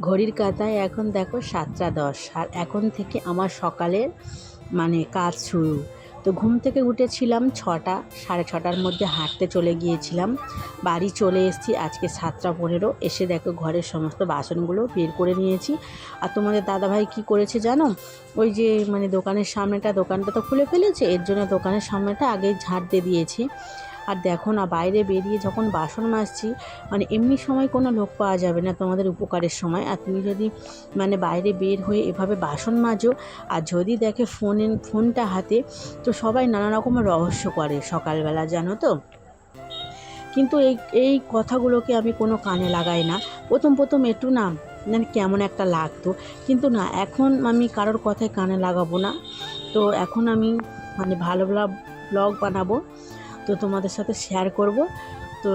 ঘড়ির কাঁটায় এখন দেখো সাতটা দশ, আর এখন থেকে আমার সকালের মানে কাজ শুরু। তো ঘুম থেকে উঠেছিলাম ছটা, সাড়ে ছটার মধ্যে হাঁটতে চলে গিয়েছিলাম। বাড়ি চলে এসেছি আজকে সাতটা পনেরো, এসে দেখো ঘরের সমস্ত বাসনগুলো বের করে নিয়েছি। আর তোমাদের দাদাভাই কি করেছে জানো? ওই যে মানে দোকানের সামনেটা, দোকানটা তো খুলে ফেলেছে, এর জন্য দোকানের সামনেটা আগেই ঝাড় দিয়ে দিয়েছি। আর দেখো না, বাইরে বেরিয়ে যখন বাসন মাজছি মানে এমনি সময় কোনো লোক পাওয়া যাবে না তোমাদের উপকারের সময়। আর তুমি যদি মানে বাইরে বের হয়ে এভাবে বাসন মাজো, আর যদি দেখে ফোনে ফোনটা হাতে, তো সবাই নানা রকমের রহস্য করে সকালবেলা, জানো তো? কিন্তু এই এই কথাগুলোকে আমি কোনো কানে লাগাই না। প্রথম প্রথম একটু না মানে কেমন একটা লাগতো। কিন্তু না, এখন আমি কারোর কথায় কানে লাগাবো না। তো এখন আমি মানে ভালো ভালো ব্লগ বানাবো। তো তোমাদের সাথে শেয়ার করব। তো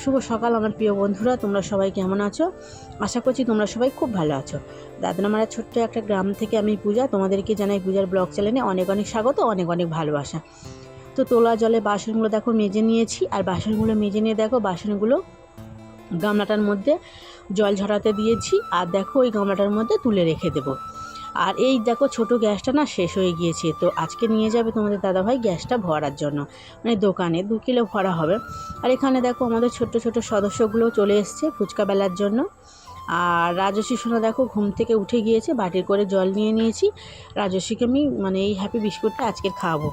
শুভ সকাল আমার প্রিয় বন্ধুরা, তোমরা সবাই কেমন আছো? আশা করছি তোমরা সবাই খুব ভালো আছো। দাদনামারা ছোট্ট একটা গ্রাম থেকে আমি পূজা, তোমাদেরকে জানাই পূজার ব্লগ চ্যানেলে অনেক অনেক স্বাগত, অনেক অনেক ভালোবাসা। তো তোলা জলে বাসনগুলো দেখো মেজে নিয়েছি, আর বাসনগুলো মেজে নিয়ে দেখো বাসনগুলো গামলাটার মধ্যে জল ঝরাতে দিয়েছি, আর দেখো ওই গামলাটার মধ্যে তুলে রেখে দেবো। আর এই দেখো ছোট গ্যাসটা না শেষ হয়ে গিয়েছে, তো আজকে নিয়ে যাবে তোমাদের দাদাভাই গ্যাসটা ভরার জন্য। মানে দোকানে দু কিলো ভরা হবে। আর এখানে দেখো আমাদের ছোট ছোট সদস্যগুলো চলে এসছে ফুচকা বেলার জন্য। আর রাজস্বী সোনা দেখো ঘুম থেকে উঠে গিয়েছে, বাটির করে জল নিয়ে নিয়েছি। রাজস্বীকে আমি মানে এই হ্যাপি বিস্কুটটা আজকে খাওয়াবো।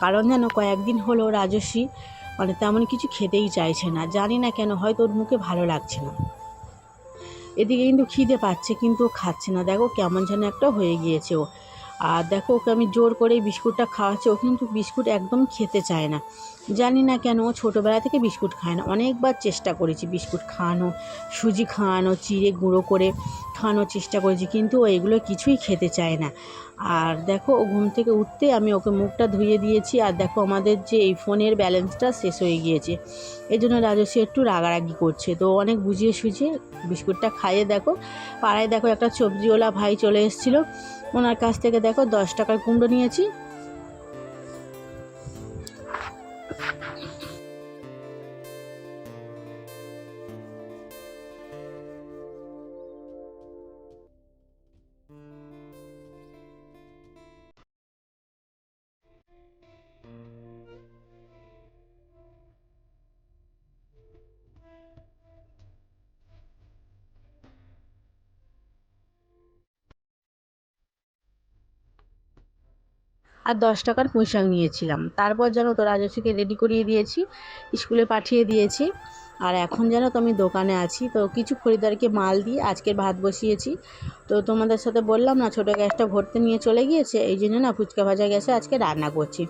কারণ যেন কয়েকদিন হলো রাজস্বী মানে তেমন কিছু খেতেই চাইছে না। জানি না কেন, হয়তো ওর মুখে ভালো লাগছে না। এদিকে কিন্তু খিদে পাচ্ছে কিন্তু খাচ্ছে না। দেখো কেমন যেন একটা হয়ে গিয়েছে ও। আর দেখো ওকে আমি জোর করে বিস্কুটটা খাওয়াচ্ছি, ও কিন্তু বিস্কুট একদম খেতে চায় না। জানি না কেন ও ছোটোবেলা থেকে বিস্কুট খায় না। অনেকবার চেষ্টা করেছি বিস্কুট খাওয়ানো, সুজি খাওয়ানো, চিড়ে গুঁড়ো করে খাওয়ানোর চেষ্টা করেছি, কিন্তু ও এগুলো কিছুই খেতে চায় না। আর দেখো ও ঘুম থেকে উঠতে আমি ওকে মুখটা ধুয়ে দিয়েছি, আর দেখো আমাদের যে এই ফোনের ব্যালেন্সটা শেষ হয়ে গিয়েছে। এই জন্য রাজস্বী একটু রাগারাগি করছে। তো অনেক বুঝিয়ে সুঝিয়ে বিস্কুটটা খাইয়ে দেখো, পাড়ায় দেখো একটা সবজিওয়ালা ভাই চলে এসেছিল। ওনার কাছ থেকে দেখো দশ টাকার কুমড়ো নিয়েছি। আর দশ টাকার পুঁইশাক নিয়েছিলাম। তারপর যেন তো রাজস্বীকে রেডি করিয়ে দিয়েছি, স্কুলে পাঠিয়ে দিয়েছি। আর এখন যেন তো আমি দোকানে আছি, তো কিছু খরিদ্দারকে মাল দিয়ে আজকের ভাত বসিয়েছি। তো তোমাদের সাথে বললাম না, ছোটো গ্যাসটা ভরতে নিয়ে চলে গিয়েছে, এই জন্য না ফুচকা ভাজা গ্যাসে আজকে রান্না করছি।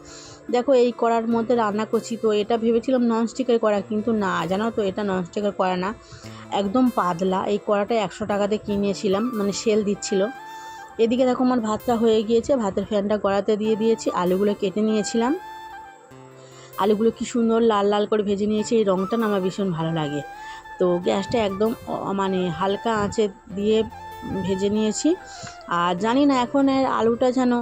দেখো এই কড়ার মধ্যে রান্না করছি, তো এটা ভেবেছিলাম ননস্টিকের কড়া, কিন্তু না, জানো তো এটা ননস্টিকের কড়া না, একদম পাতলা। এই কড়াটা একশো টাকাতে কিনেছিলাম মানে সেল দিচ্ছিল। এদিকে দেখো আমার ভাতটা হয়ে গিয়েছে, ভাতের ফ্যানটা গড়াতে দিয়ে দিয়েছি, আলুগুলো কেটে নিয়েছিলাম। আলুগুলো কি সুন্দর লাল লাল করে ভেজে নিয়েছি, এই রঙটা না আমার ভীষণ ভালো লাগে। তো গ্যাসটা একদম মানে হালকা আঁচে দিয়ে ভেজে নিয়েছি। আর জানি না এখন এর আলুটা যেন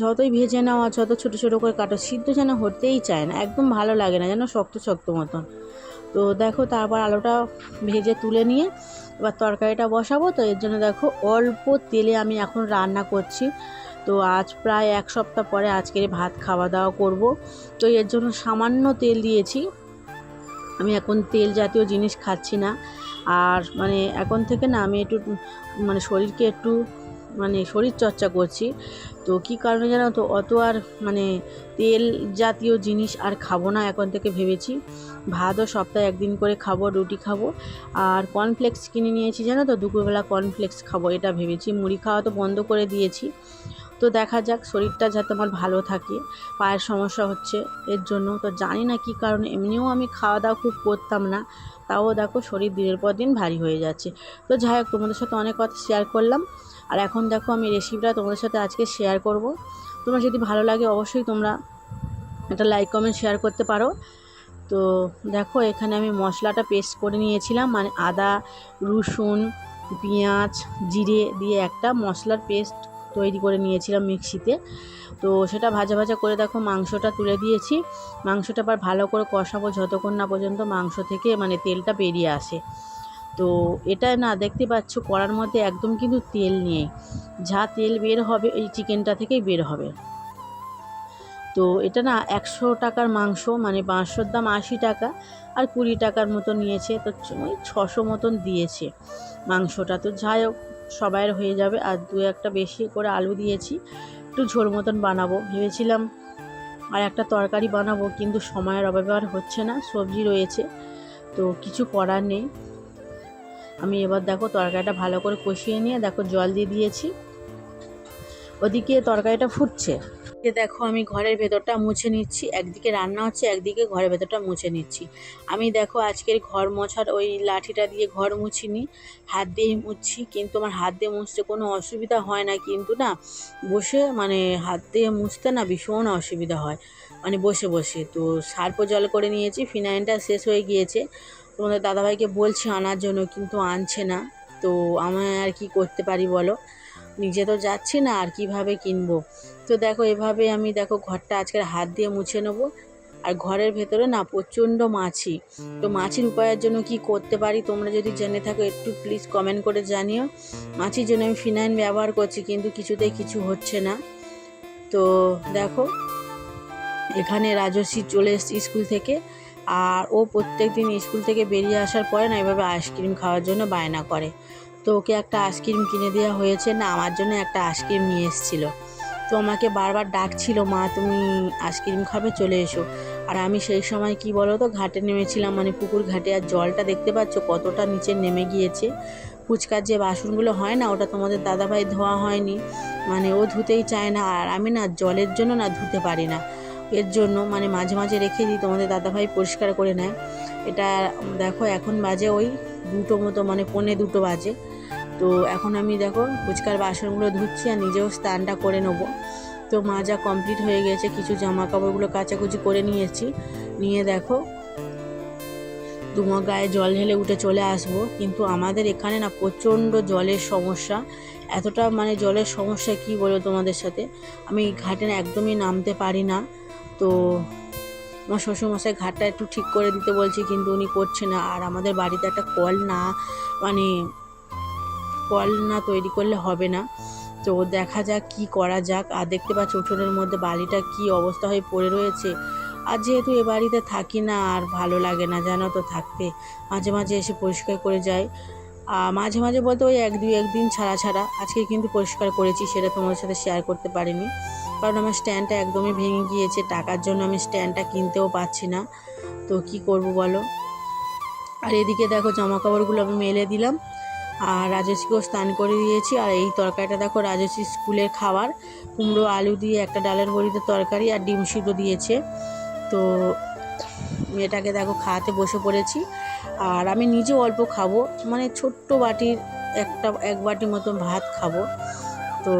যতই ভেজে নেওয়া, যত ছোটো ছোটো করে কাটো, সিদ্ধ যেন হতেই চায় না, একদম ভালো লাগে না, যেন শক্ত শক্ত মতন। তো দেখো তারপর আলুটা ভেজে তুলে নিয়ে এবার তরকারিটা বসাবো, তো এর জন্য দেখো অল্প তেলে আমি এখন রান্না করছি। তো আজ প্রায় এক সপ্তাহ পরে আজকের ভাত খাওয়া দাওয়া করব। তো এর জন্য সামান্য তেল দিয়েছি। আমি এখন তেল জাতীয় জিনিস খাচ্ছি না। আর মানে এখন থেকে না আমি একটু মানে শরীরকে একটু মানে শরীর চর্চা করছি। তো কী কারণে জানো তো, অত আর মানে তেল জাতীয় জিনিস আর খাব না এখন থেকে ভেবেছি। ভাতও সপ্তাহে একদিন করে খাব, রুটি খাব। আর কর্নফ্লেক্স কিনে নিয়েছি জানো তো, দুপুরবেলা কর্নফ্লেক্স খাব এটা ভেবেছি। মুড়ি খাওয়া তো বন্ধ করে দিয়েছি। তো দেখা যাক, শরীরটা যাতে আমার ভালো থাকে। পায়ের সমস্যা হচ্ছে এর জন্য। তো জানি না কী কারণে, এমনিও আমি খাওয়া দাওয়া খুব করতাম না। তাও দেখো শরীর দিনের পর দিন ভারী হয়ে যাচ্ছে। তো যাই হোক, তোমাদের সাথে অনেক কথা শেয়ার করলাম। আর এখন দেখো আমি রেসিপিটা তোমাদের সাথে আজকে শেয়ার করব। তোমরা যদি ভালো লাগে অবশ্যই তোমরা একটা লাইক কমেন্ট শেয়ার করতে পারো। তো দেখো এখানে আমি মশলাটা পেস্ট করে নিয়েছিলাম মানে আদা, রসুন, পেঁয়াজ, জিরে দিয়ে একটা মশলার পেস্ট তৈরি করে নিয়েছিলাম মিক্সিতে। তো সেটা ভাজা ভাজা করে দেখো মাংসটা তুলে দিয়েছি। মাংসটা আবার ভালো করে কষাবো যতক্ষণ না পর্যন্ত মাংস থেকে মানে তেলটা বেরিয়ে আসে। তো এটা না দেখতে পাচ্ছ, কড়ার মধ্যে একদম কিন্তু তেল নেই। যা তেল বের হবে, এই চিকেনটা থেকেই বের হবে। তো এটা না একশো টাকার মাংস মানে মাংসর দাম আশি টাকা, আর কুড়ি টাকার মতো নিয়েছে। তো ওই ছশো মতন দিয়েছে মাংসটা। তো যাই হোক, সবাইয়ের হয়ে যাবে। আর দু একটা বেশি করে আলু দিয়েছি, একটু ঝোল মতন বানাবো। ভেবেছিলাম আর একটা তরকারি বানাবো, কিন্তু সময়ের অভাবে আর হচ্ছে না, সবজি রয়েছে। তো কিছু করার নেই। আমি এবার দেখো তরকারিটা ভালো করে কষিয়ে নিয়ে দেখো জল দিয়ে দিয়েছি। ওদিকে তরকারিটা ফুটছে। এ দেখো আমি ঘরের ভেতরটা মুছে নিচ্ছি, একদিকে রান্না হচ্ছে, একদিকে ঘরের ভেতরটা মুছে নিচ্ছি। আমি দেখো আজকের ঘর মোছার ওই লাঠিটা দিয়ে ঘর মুছিনি, হাত দিয়েই মুছছি, কিন্তু আমার হাত দিয়ে মুছতে কোনো অসুবিধা হয় না, কিন্তু না বসে মানে হাত দিয়ে মুছতে না ভীষণ অসুবিধা হয়। মানে বসে বসে তো সার্প জল করে নিয়েছি, ফিনাইলটা শেষ হয়ে গিয়েছে। তোমাদের দাদাভাইকে বলছি আনার জন্য, কিন্তু আনছে না। তো আমি আর কি করতে পারি বলো? নিজে তো যাচ্ছি না, আর কীভাবে কিনবো? তো দেখো, এভাবে আমি দেখো ঘরটা আজকের হাত দিয়ে মুছে নেব। আর ঘরের ভেতরে না প্রচণ্ড মাছি। তো মাছির উপায়ের জন্য কি করতে পারি তোমরা যদি জেনে থাকো, একটু প্লিজ কমেন্ট করে জানিও। মাছির জন্য আমি ফিনাইল ব্যবহার করছি, কিন্তু কিছুতেই কিছু হচ্ছে না। তো দেখো, এখানে রাজস্বী চলে এসেছি স্কুল থেকে। আর ও প্রত্যেক দিন স্কুল থেকে বেরিয়ে আসার পরে না এভাবে আইসক্রিম খাওয়ার জন্য বায়না করে। তো ওকে একটা আইসক্রিম কিনে দেওয়া হয়েছে না, আমার জন্য একটা আইসক্রিম নিয়ে এসেছিল। তো আমাকে বারবার ডাকছিল, মা, তুমি আইসক্রিম খাবে, চলে এসো। আর আমি সেই সময় কি বলো তো ঘাটে নেমেছিলাম মানে পুকুর ঘাটে, আর জলটা দেখতে পাচ্ছ কতটা নিচে নেমে গিয়েছে। ফুচকার যে বাসনগুলো হয় না, ওটা তোমাদের দাদাভাই ধোয়া হয়নি মানে ও ধুতেই চায় না, আর আমি না জলের জন্য না ধুতে পারি না। এর জন্য মানে মাঝে মাঝে রেখে দিই, তোমাদের দাদাভাই পরিষ্কার করে নেয়। এটা দেখো, এখন বাজে ওই দুটো মতো মানে পৌনে দুটো বাজে। তো এখন আমি দেখো, ফুচকার বাসনগুলো ধুচ্ছি আর নিজেও স্নানটা করে নেব। তো মাজা কমপ্লিট হয়ে গেছে, কিছু জামা কাপড়গুলো কাচাকুচি করে নিয়েছি। নিয়ে দেখো তোমার গায়ে জল ঢেলে উঠে চলে আসব। কিন্তু আমাদের এখানে না প্রচণ্ড জলের সমস্যা। এতটা মানে জলের সমস্যা কি বলো তোমাদের সাথে? আমি ঘাটে না একদমই নামতে পারি না। তো আমার শ্বশুরমশাই ঘাটটা একটু ঠিক করে দিতে বলছি, কিন্তু উনি করছে না। আর আমাদের বাড়িতে একটা কল না মানে কল না তৈরি করলে হবে না। তো দেখা যাক কি করা যাক। আর দেখতে পাচ্ছ উঠোনের মধ্যে বালিটা কি অবস্থা হয়ে পড়ে রয়েছে। আর যেহেতু এ বাড়িতে থাকি না, আর ভালো লাগে না, জানো তো, থাকতে। মাঝে মাঝে এসে পরিষ্কার করে আর মাঝে মাঝে বলতে ওই এক দুই একদিন ছাড়া ছাড়া। আজকে কিন্তু পরিষ্কার করেছি, সেটা তোমাদের সাথে শেয়ার করতে পারিনি। কারণ আমার স্ট্যান্ডটা একদমই ভেঙে গিয়েছে, টাকার জন্য আমি স্ট্যান্ডটা কিনতেও পারছি না। তো কি করব বলো? আর এদিকে দেখো জামা কাপড়গুলো আমি মেলে দিলাম, আর রাজস্বীকেও স্নান করে দিয়েছি। আর এই তরকারিটা দেখো রাজস্বী স্কুলের খাবার, কুমড়ো, আলু দিয়ে একটা ডালের বড়িতে তরকারি আর ডিম সিদ্ধ দিয়েছে। তো মেয়েটাকে দেখো খাওয়াতে বসে পড়েছি, আর আমি নিজে অল্প খাব। মানে ছোট্ট বাটির একটা, এক বাটি মতো ভাত খাব। তো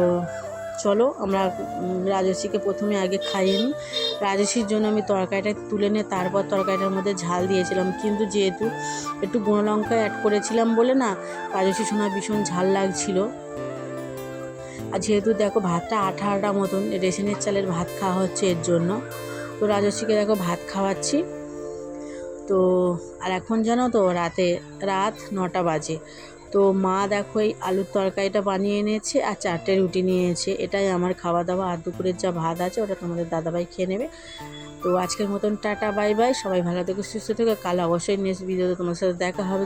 চলো, আমরা রাজস্বীকে প্রথমে আগে খাইয়ে নিই। রাজস্বীর জন্য আমি তরকারিটা তুলে নিয়ে তারপর তরকারিটার মধ্যে ঝাল দিয়েছিলাম। কিন্তু যেহেতু একটু গুঁড়ো লঙ্কা অ্যাড করেছিলাম বলে না রাজস্বী সোনার ভীষণ ঝাল লাগছিল। আর যেহেতু দেখো ভাতটা আঠা আঠা মতন, রেশনের চালের ভাত খাওয়া হচ্ছে এর জন্য। তো রাজস্বীকে দেখো ভাত খাওয়াচ্ছি। তো, আর এখন জানো তো, রাতে, রাত নটা বাজে। তো মা দেখো এই আলুর তরকারিটা বানিয়ে এনেছে আর চারটে রুটি নিয়েছে। এটাই আমার খাওয়া দাওয়া আর দুপুরের যা ভাত আছে ওটা তোমাদের দাদাভাই খেয়ে নেবে। তো আজকের মতন টাটা বাই বাই সবাই ভালো থেকে, সুস্থ থেকো। কাল অবশ্যই নেক্সট ভিডিওতে তোমার সাথে দেখা হবে।